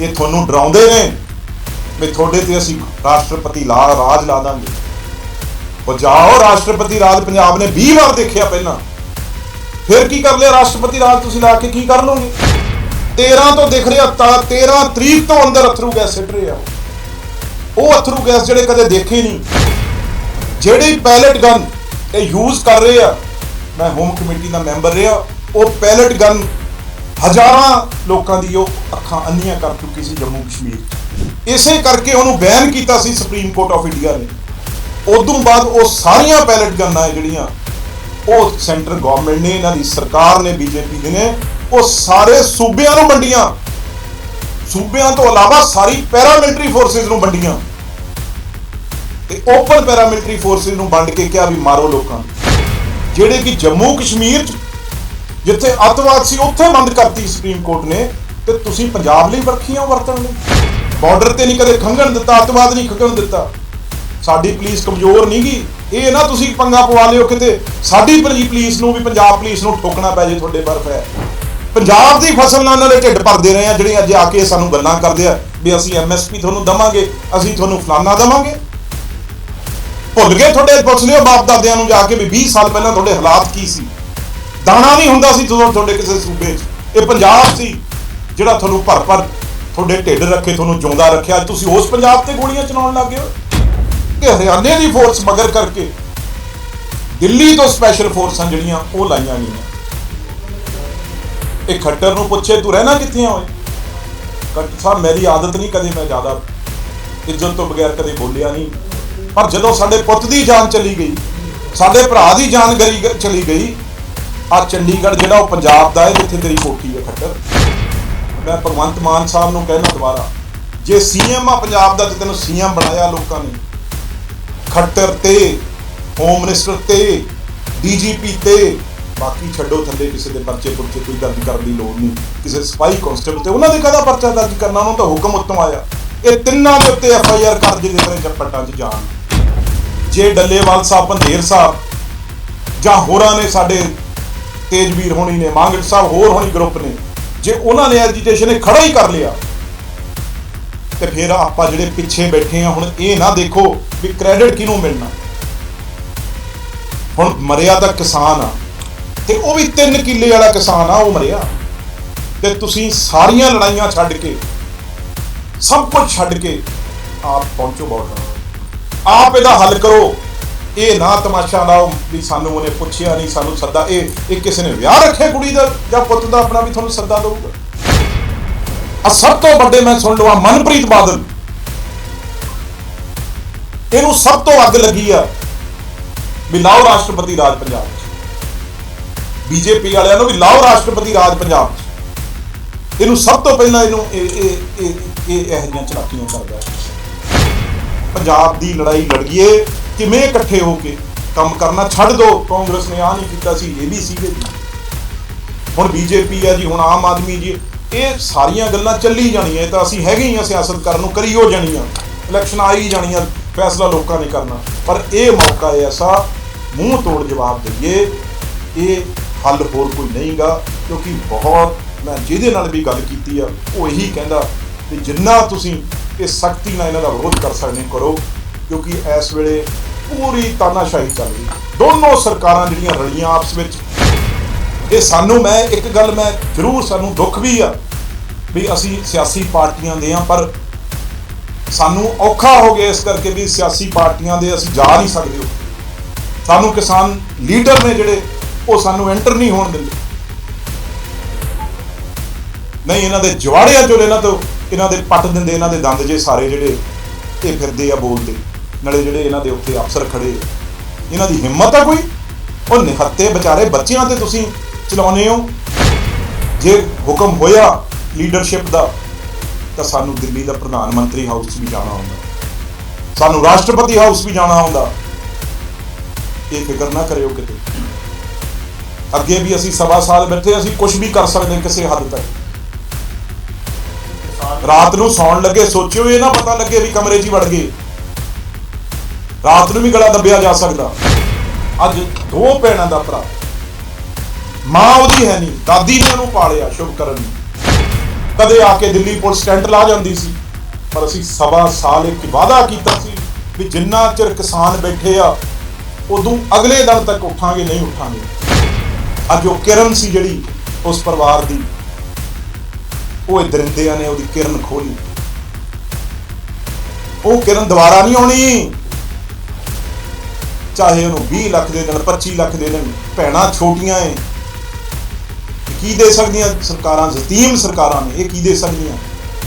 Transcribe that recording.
ਇਹ ਤੁਹਾਨੂੰ ਡਰਾਉਂਦੇ ਨੇ ਵੀ ਤੁਹਾਡੇ ਤੇ ਅਸੀਂ ਰਾਸ਼ਟਰਪਤੀ ਲਾ ਰਾਜ ਲਾ ਦਾਂਗੇ। ਉਹ ਜਾਓ, ਰਾਸ਼ਟਰਪਤੀ ਰਾਜ ਪੰਜਾਬ ਨੇ 20 ਵਾਰ ਦੇਖਿਆ ਪਹਿਲਾਂ। ਫਿਰ ਕੀ ਕਰ ਲਿਆ ਰਾਸ਼ਟਰਪਤੀ ਰਾਜ ਤੁਸੀਂ ਲਾ ਕੇ ਕੀ ਕਰ ਲਓਗੇ 13 ਤੋਂ ਦਿਖ ਰਿਹਾ ਤਾਂ 13 ਤਰੀਕ ਤੋਂ ਅੰਦਰ ਅਥਰੂ ਗੈਸ ਸਿੱਟ ਰਹੇ ਆ। ਉਹ ਅਥਰੂ ਗੈਸ ਜਿਹੜੇ ਕਦੇ ਦੇਖੇ ਨਹੀਂ। ਜਿਹੜੀ ਪੈਲਟ ਗਨ ਇਹ ਯੂਜ਼ ਕਰ ਰਹੇ ਆ, ਮੈਂ ਹੋਮ ਕਮੇਟੀ ਦਾ ਮੈਂਬਰ ਰਿਹਾ, ਉਹ ਪੈਲਟ ਗਨ ਹਜ਼ਾਰਾਂ ਲੋਕਾਂ ਦੀ ਉਹ ਅੱਖਾਂ ਅੰਨੀਆਂ ਕਰ ਚੁੱਕੀ ਸੀ ਜੰਮੂ ਕਸ਼ਮੀਰ। ਇਸੇ ਕਰਕੇ ਉਹਨੂੰ ਬੈਨ ਕੀਤਾ ਸੀ ਸੁਪਰੀਮ ਕੋਰਟ ਆਫ ਇੰਡੀਆ ਨੇ। ਉਦੋਂ ਬਾਅਦ ਉਹ ਸਾਰੀਆਂ ਪੈਲਟ ਗਨਾਂ ਹੈ ਜਿਹੜੀਆਂ, ਉਹ ਸੈਂਟਰ ਗਵਰਨਮੈਂਟ ਨੇ, ਇਹਨਾਂ ਦੀ ਸਰਕਾਰ ਨੇ ਬੀਜੇਪੀ ਦੇ ਨੇ, ਉਹ ਸਾਰੇ ਸੂਬਿਆਂ ਨੂੰ ਵੰਡੀਆਂ। ਸੂਬਿਆਂ ਤੋਂ ਇਲਾਵਾ ਸਾਰੀ ਪੈਰਾਮਿਲਟਰੀ ਫੋਰਸਿਸ ਨੂੰ ਵੰਡੀਆਂ। ਤੇ ਓਪਨ ਪੈਰਾਮਿਲਟਰੀ ਫੋਰਸਿਸ ਨੂੰ ਵੰਡ ਕੇ ਕਿਹਾ ਵੀ ਮਾਰੋ ਲੋਕਾਂ ਜਿਹੜੇ ਕਿ ਜੰਮੂ ਕਸ਼ਮੀਰ ਚ ਜਿੱਥੇ ਅੱਤਵਾਦ ਸੀ, ਉੱਥੇ ਬੰਦ ਕਰਤੀ ਸੁਪਰੀਮ ਕੋਰਟ ਨੇ ਤੇ ਤੁਸੀਂ ਪੰਜਾਬ ਲਈ ਵਰਖੀਆਂ ਵਰਤਣ ਲਈ। ਬਾਰਡਰ ਤੇ ਨਹੀਂ ਕਦੇ ਖੰਗਣ ਦਿੱਤਾ, ਅੱਤਵਾਦ ਨਹੀਂ ਖੰਗਣ ਦਿੱਤਾ। ਸਾਡੀ ਪੁਲਿਸ ਕਮਜ਼ੋਰ ਨਹੀਂ ਗਈ ਇਹ ਨਾ ਤੁਸੀਂ ਪੰਗਾ ਪਵਾ ਲਿਓ ਕਿਤੇ, ਸਾਡੀ ਪਲੀ- ਪੁਲਿਸ ਨੂੰ ਵੀ ਪੰਜਾਬ ਪੁਲਿਸ ਨੂੰ ਠੋਕਣਾ ਪੈ ਜੇ ਤੁਹਾਡੇ ਬਰਫ ਹੈ। ਪੰਜਾਬ ਦੀ ਫਸਲ ਨਾਲ ਇਹਨਾਂ ਢਿੱਡ ਭਰਦੇ ਰਹੇ ਆ, ਜਿਹੜੇ ਅੱਜ ਆ ਕੇ ਸਾਨੂੰ ਗੱਲਾਂ ਕਰਦੇ ਆ ਵੀ ਅਸੀਂ ਐਮਐਸਪੀ ਤੁਹਾਨੂੰ ਦਵਾਂਗੇ, ਅਸੀਂ ਤੁਹਾਨੂੰ ਫਲਾਨਾ ਦਵਾਂਗੇ। ਭੁੱਲ ਗਏ ਤੁਹਾਡੇ, ਪੁੱਛ ਲਿਓ ਬਾਪ ਦਾਦਿਆਂ ਨੂੰ ਜਾ ਕੇ ਵੀ 20 ਸਾਲ ਪਹਿਲਾਂ ਤੁਹਾਡੇ ਹਾਲਾਤ ਕੀ ਸੀ। ਦਾਣਾ ਨਹੀਂ ਹੁੰਦਾ ਸੀ ਜਦੋਂ ਤੁਹਾਡੇ ਕਿਸੇ ਸੂਬੇ 'ਚ। ਇਹ ਪੰਜਾਬ ਸੀ, ਜਿਹੜਾ ਤੁਹਾਨੂੰ ਭਰ ਭਰ ਤੁਹਾਡੇ ਢਿੱਡ ਰੱਖੇ, ਤੁਹਾਨੂੰ ਜਿਉਂਦਾ ਰੱਖਿਆ। ਤੁਸੀਂ ਉਸ ਪੰਜਾਬ ਤੇ ਗੋਲੀਆਂ ਚਲਾਉਣ ਲੱਗ ਗਏ ਹੋ। ਕਿ ਹਰਿਆਣੇ ਦੀ ਫੋਰਸ ਮਗਰ ਕਰਕੇ ਦਿੱਲੀ ਤੋਂ ਸਪੈਸ਼ਲ ਫੋਰਸਾਂ ਜਿਹੜੀਆਂ, ਉਹ ਲਾਈਆਂ ਗਈਆਂ। ਇਹ ਖੱਟਰ ਨੂੰ ਪੁੱਛੇ, ਤੂੰ ਰਹਿਣਾ ਕਿੱਥੇ ਆ ਓਏ? ਸਾਹਿਬ, ਮੇਰੀ ਆਦਤ ਨਹੀਂ ਕਦੇ ਮੈਂ ਜ਼ਿਆਦਾ ਇੱਜ਼ਤ ਤੋਂ ਬਗੈਰ ਕਦੇ ਬੋਲਿਆ ਨਹੀਂ। ਪਰ ਜਦੋਂ ਸਾਡੇ ਪੁੱਤ ਦੀ ਜਾਨ ਚਲੀ ਗਈ, ਸਾਡੇ ਭਰਾ ਦੀ ਜਾਨ ਗਰੀ ਚਲੀ ਗਈ ਆ ਚੰਡੀਗੜ੍ਹ ਜਿਹੜਾ ਉਹ ਪੰਜਾਬ ਦਾ ਹੈ, ਜਿੱਥੇ ਤੇਰੀ ਕੋਠੀ ਹੈ ਖੱਟਰ। ਮੈਂ ਭਗਵੰਤ ਮਾਨ ਸਾਹਿਬ ਨੂੰ ਕਹਿਣਾ ਦੁਬਾਰਾ, ਜੇ ਸੀਐਮ ਆ ਪੰਜਾਬ ਦਾ, ਤੇ ਤੈਨੂੰ ਸੀਐਮ ਬਣਾਇਆ ਲੋਕਾਂ ਨੇ। ਖੱਟਰ ਤੇ ਹੋਮ ਮਿਨਿਸਟਰ ਤੇ ਡੀਜੀਪੀ ਤੇ, ਬਾਕੀ ਛੱਡੋ ਥੱਲੇ ਕਿਸੇ ਦੇ ਪਰਚੇ ਪੁਰਚੇ, ਕੋਈ ਦਰਜ ਕਰਨ ਦੀ ਲੋੜ ਨਹੀਂ। ਕਿਸੇ ਸਪਾਈ ਕਾਂਸਟੇਬਲ ਤੇ ਉਹਨਾਂ ਦੇ ਕਾਹਦਾ ਪਰਚਾ ਦਰਜ ਕਰਨਾ, ਉਹਨਾਂ ਦਾ ਹੁਕਮ ਉੱਤੋਂ ਆਇਆ। ਇਹ ਤਿੰਨਾਂ ਦੇ ਉੱਤੇ ਐਫ ਆਈ ਆਰ ਕਰ ਜਿਹਦੇ ਤਰ੍ਹਾਂ ਚੱਪਟਾਂ 'ਚ ਜਾਣ। ਜੇ ਡੱਲੇਵਾਲ ਸਾਹਿਬ, ਪੰਧੇਰ ਸਾਹਿਬ ਜਾਂ ਹੋਰਾਂ ਨੇ ਸਾਡੇ ਤੇਜਵੀਰ ਹੋਣੀ ਨੇ ਮੰਗਟ ਸਾਹਿਬ ਹੋਰ ਹੋਣੀ ਗਰੁੱਪ ਨੇ, ਜੇ ਉਹਨਾਂ ਨੇ ਐਜੀਟੇਸ਼ਨ ਇਹ ਖੜਾ ਹੀ ਕਰ ਲਿਆ, ਤੇ ਫਿਰ ਆਪਾਂ ਜਿਹੜੇ ਪਿੱਛੇ ਬੈਠੇ ਆ ਹੁਣ ਇਹ ਨਾ ਦੇਖੋ ਵੀ ਕ੍ਰੈਡਿਟ ਕਿਹਨੂੰ ਮਿਲਣਾ। ਹੁਣ ਮਰਿਆ ਤਾਂ ਕਿਸਾਨ ਆ, ਤੇ ਉਹ ਵੀ 3 ਕਿੱਲੇ ਵਾਲਾ ਕਿਸਾਨ ਆ, ਉਹ ਮਰਿਆ। ਤੇ ਤੁਸੀਂ ਸਾਰੀਆਂ ਲੜਾਈਆਂ ਛੱਡ ਕੇ, ਸਭ ਕੁਝ ਛੱਡ ਕੇ ਆਪ ਪਹੁੰਚੋ ਬਾਰਡਰ। ਆਪ ਇਹਦਾ ਹੱਲ ਕਰੋ। ਇਹ ਨਾ ਤਮਾਸ਼ਾ ਲਾਓ ਵੀ ਸਾਨੂੰ ਉਹਨੇ ਪੁੱਛਿਆ ਨਹੀਂ, ਸਾਨੂੰ ਸੱਦਾ। ਇਹ ਇਹ ਕਿਸੇ ਨੇ ਵਿਆਹ ਰੱਖਿਆ ਕੁੜੀ ਦਾ ਜਾਂ ਪੁੱਤ ਦਾ? ਆਪਣਾ ਵੀ ਤੁਹਾਨੂੰ ਸੱਦਾ ਦਊਗਾ। ਆ ਸਭ ਤੋਂ ਵੱਡੇ ਮੈਂ ਸੁਣ ਲਵਾਂ ਮਨਪ੍ਰੀਤ ਬਾਦਲ। ਇਹਨੂੰ ਸਭ ਤੋਂ ਅੱਗ ਲੱਗੀ ਆ ਵੀ ਲਾਓ ਰਾਸ਼ਟਰਪਤੀ ਰਾਜ ਪੰਜਾਬ 'ਚ। ਬੀਜੇਪੀ ਵਾਲਿਆਂ ਨੂੰ ਵੀ ਲਾਓ ਰਾਸ਼ਟਰਪਤੀ ਰਾਜ ਪੰਜਾਬ 'ਚ। ਇਹਨੂੰ ਸਭ ਤੋਂ ਪਹਿਲਾਂ ਇਹਨੂੰ ਇਹ ਇਹ ਇਹ ਇਹ ਇਹੋ ਜਿਹੀਆਂ ਚਲਾਕੀਆਂ ਕਰਦਾ। ਪੰਜਾਬ ਦੀ ਲੜਾਈ ਲੜੀਏ ਕਿਵੇਂ ਇਕੱਠੇ ਹੋ ਕੇ ਕੰਮ ਕਰਨਾ ਛੱਡ ਦਿਓ ਕਾਂਗਰਸ ਨੇ ਆ ਨਹੀਂ ਕੀਤਾ ਸੀ, ਇਹ ਵੀ ਸੀਗੇ ਜੀ। ਹੁਣ ਬੀਜੇਪੀ ਆ ਜੀ, ਹੁਣ ਆਮ ਆਦਮੀ ਜੀ, ਇਹ ਸਾਰੀਆਂ ਗੱਲਾਂ ਚੱਲੀ ਜਾਣੀਆਂ, ਇਹ ਤਾਂ ਅਸੀਂ ਹੈਗੇ ਹੀ ਆ ਸਿਆਸਤ ਕਰਨ ਨੂੰ, ਕਰੀ ਹੋ ਜਾਣੀਆਂ। ਇਲੈਕਸ਼ਨ ਆ ਹੀ ਜਾਣੀਆਂ, ਫੈਸਲਾ ਲੋਕਾਂ ਨੇ ਕਰਨਾ। ਪਰ ਇਹ ਮੌਕਾ ਹੈ ਐਸਾ, ਮੂੰਹ ਤੋੜ ਜਵਾਬ ਦਈਏ, ਇਹ ਹੱਲ ਹੋਰ ਕੋਈ ਨਹੀਂਗਾ, ਕਿਉਂਕਿ ਬਹੁਤ ਮੈਂ ਜਿਹਦੇ ਨਾਲ ਵੀ ਗੱਲ ਕੀਤੀ ਆ, ਉਹ ਇਹੀ ਕਹਿੰਦਾ ਕਿ ਜਿੰਨਾ ਤੁਸੀਂ ਇਹ ਸਖਤੀ ਨਾਲ ਇਹਨਾਂ ਦਾ ਵਿਰੋਧ ਕਰ ਸਕਦੇ ਕਰੋ। ਕਿਉਂਕਿ ਇਸ ਵੇਲੇ ਪੂਰੀ ਤਾਨਾਸ਼ਾਹੀ ਚੱਲ ਰਹੀ ਦੋਨੋਂ ਸਰਕਾਰਾਂ ਜਿਹੜੀਆਂ ਰਲੀਆਂ ਆਪਸ ਵਿੱਚ, ਇਹ ਸਾਨੂੰ ਮੈਂ, ਇੱਕ ਗੱਲ ਮੈਂ ਜ਼ਰੂਰ ਸਾਨੂੰ ਦੁੱਖ ਵੀ ਆ ਵੀ ਅਸੀਂ ਸਿਆਸੀ ਪਾਰਟੀਆਂ ਦੇ ਆ ਪਰ ਸਾਨੂੰ ਔਖਾ ਹੋ ਗਿਆ ਇਸ ਕਰਕੇ ਵੀ ਸਿਆਸੀ ਪਾਰਟੀਆਂ ਦੇ ਅਸੀਂ ਜਾ ਨਹੀਂ ਸਕਦੇ। ਸਾਨੂੰ ਕਿਸਾਨ ਲੀਡਰ ਨੇ ਜਿਹੜੇ, ਉਹ ਸਾਨੂੰ ਐਂਟਰ ਨਹੀਂ ਹੋਣ ਦਿੰਦੇ। ਨਹੀਂ, ਇਹਨਾਂ ਦੇ ਜਵਾੜਿਆਂ ਚੋਂ ਇਹਨਾਂ ਤੋਂ ਇਹਨਾਂ ਦੇ ਪੱਟ ਦਿੰਦੇ, ਇਹਨਾਂ ਦੇ ਦੰਦ ਜੇ ਸਾਰੇ ਜਿਹੜੇ ਇਹ ਫਿਰਦੇ ਆ ਬੋਲਦੇ। ਨਾਲੇ ਜਿਹੜੇ ਇਹਨਾਂ ਦੇ ਉੱਤੇ ਅਫਸਰ ਖੜੇ ਇਹਨਾਂ ਦੀ ਹਿੰਮਤ ਆ ਕੋਈ? ਉਹ ਨਿਹੱਤੇ ਵਿਚਾਰੇ ਬੱਚਿਆਂ ਤੇ ਤੁਸੀਂ ਚਲਾਉਨੇ ਹੋ? ਜੇ ਹੁਕਮ ਹੋਇਆ ਲੀਡਰਸ਼ਿਪ ਦਾ, ਤਾਂ ਸਾਨੂੰ ਦਿੱਲੀ ਦਾ ਪ੍ਰਧਾਨ ਮੰਤਰੀ ਹਾਊਸ ਵੀ ਜਾਣਾ ਹੁੰਦਾ। ਸਾਨੂੰ ਰਾਸ਼ਟਰਪਤੀ ਹਾਊਸ ਵੀ ਜਾਣਾ ਹੁੰਦਾ। ਇਹ ਫਿਕਰ ਨਾ ਕਰਿਓ ਕਿਤੇ। ਅੱਗੇ ਵੀ ਅਸੀਂ ਸਵਾ ਸਾਲ ਬੈਠੇ, ਅਸੀਂ ਕੁਝ ਵੀ ਕਰ ਸਕਦੇ ਕਿਸੇ ਹੱਦ ਤੱਕ। ਰਾਤ ਨੂੰ ਸੌਣ ਲੱਗੇ, ਸੋਚਿਓ ਇਹ ਨਾ ਪਤਾ ਲੱਗੇ ਵੀ ਕਮਰੇ 'ਚ ਹੀ ਵੜ ਗਏ। ਰਾਤ ਨੂੰ ਵੀ ਗਲਾ ਦੱਬਿਆ ਜਾ ਸਕਦਾ। ਅੱਜ ਦੋ ਭੈਣਾਂ ਦਾ ਭਰਾ। ਮਾਂ ਉਹਦੀ ਹੈ ਨਹੀਂ, ਦਾਦੀ ਨੇ ਉਹਨੂੰ ਪਾਲਿਆ ਸ਼ੁਭ ਕਰਨ। ਕਦੇ ਆ ਕੇ ਦਿੱਲੀ ਪੁਲਿਸ ਟੈਂਟ ਲਾ ਜਾਂਦੀ ਸੀ, ਪਰ ਅਸੀਂ ਸਵਾ ਸਾਲ ਇੱਕ ਵਾਅਦਾ ਕੀਤਾ ਸੀ ਵੀ ਜਿੰਨਾ ਚਿਰ ਕਿਸਾਨ ਬੈਠੇ ਆ, ਉਦੋਂ ਅਗਲੇ ਦਿਨ ਤੱਕ ਉੱਠਾਂਗੇ, ਨਹੀਂ ਉੱਠਾਂਗੇ। ਅੱਜ ਉਹ ਕਿਰਨ ਸੀ ਜਿਹੜੀ ਉਸ ਪਰਿਵਾਰ ਦੀ। ਉਹ ਇਹ ਦਰਿੰਦਿਆਂ ਨੇ ਉਹਦੀ ਕਿਰਨ ਖੋਲੀ ਉਹ ਕਿਰਨ ਦੁਬਾਰਾ ਨਹੀਂ ਆਉਣੀ। ਚਾਹੇ ਉਹਨੂੰ 20 ਲੱਖ ਦੇ ਦੇਣ 25 ਲੱਖ ਦੇ ਦੇਣ, ਭੈਣਾਂ ਛੋਟੀਆਂ ਏ। ਕੀ ਦੇ ਸਕਦੀਆਂ ਸਰਕਾਰਾਂ, ਜ਼ਤੀਮ ਸਰਕਾਰਾਂ ਨੇ, ਇਹ ਕੀ ਦੇ ਸਕਦੀਆਂ?